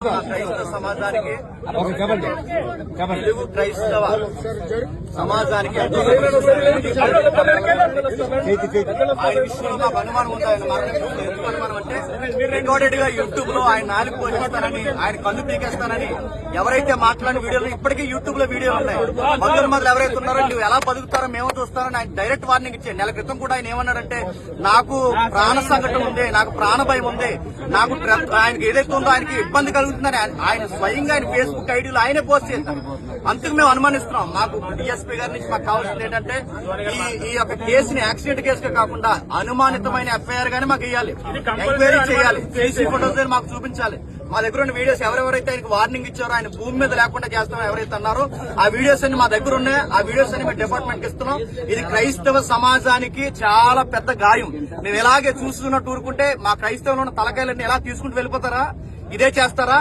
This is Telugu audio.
క్రైస్తవ సమాజానికి తెలుగు క్రైస్తవ సమాజానికి ఆయన విషయంలో మాకు అనుమానం ఉంది ఆయన మరణం గురించి ఎందుకు అనుమానం అంటే రికార్డెడ్గా యూట్యూబ్లో ఆయన నాలుగు పోషిస్తానని ఆయన కళ్ళు పీకేస్తానని ఎవరైతే మాట్లాడిన వీడియోలు ఇప్పటికీ యూట్యూబ్లో వీడియోలు ఉన్నాయి. మధుర మొదలు ఎవరైతే ఉన్నారో నువ్వు ఎలా బతుకుతారో మేము చూస్తారని ఆయన డైరెక్ట్ వార్నింగ్ ఇచ్చాడు. నెల క్రితం కూడా ఆయన ఏమన్నాడంటే నాకు ప్రాణ సంకటం ఉంది నాకు ప్రాణ భయం ఉంది. నాకు ఆయనకి ఏదైతే ఉందో ఆయనకి ఇబ్బంది కలుగుతుందని ఆయన- స్వయంగా ఆయన ఫేస్బుక్ ఐడీలో ఆయనే పోస్ట్ చేశారు. అందుకు మేము అనుమానిస్తున్నాం. మాకు డిఎస్పీ గారి నుంచి మాకు కావాల్సింది ఏంటంటే ఈ ఈ యొక్క కేసుని యాక్సిడెంట్ కేసుగా కాకుండా అనుమానితమైన ఎఫ్ఐఆర్ గానీ మాకు ఇవ్వాలి ఎంక్వైరీ చేయాలి. సీసీ ఫోటోస్ మాకు చూపించాలి. మా దగ్గర ఉన్న వీడియోస్ ఎవరెవరైతే ఆయనకు వార్నింగ్ ఇచ్చారో ఆయన భూమి మీద లేకుండా చేస్తామో ఎవరైతే అన్నారో ఆ వీడియోస్ అన్ని మా దగ్గర ఉన్నాయి. ఆ వీడియోస్ అన్ని మేము డిపార్ట్మెంట్కి ఇస్తున్నాం. ఇది క్రైస్తవ సమాజానికి చాలా పెద్ద గాయం. మేము ఇలాగే చూస్తున్నట్టు ఊరుకుంటే మా క్రైస్తవులు ఉన్న తలకాయలన్నీ ఎలా తీసుకుంటూ వెళ్ళిపోతారా? ఇదే చేస్తారా?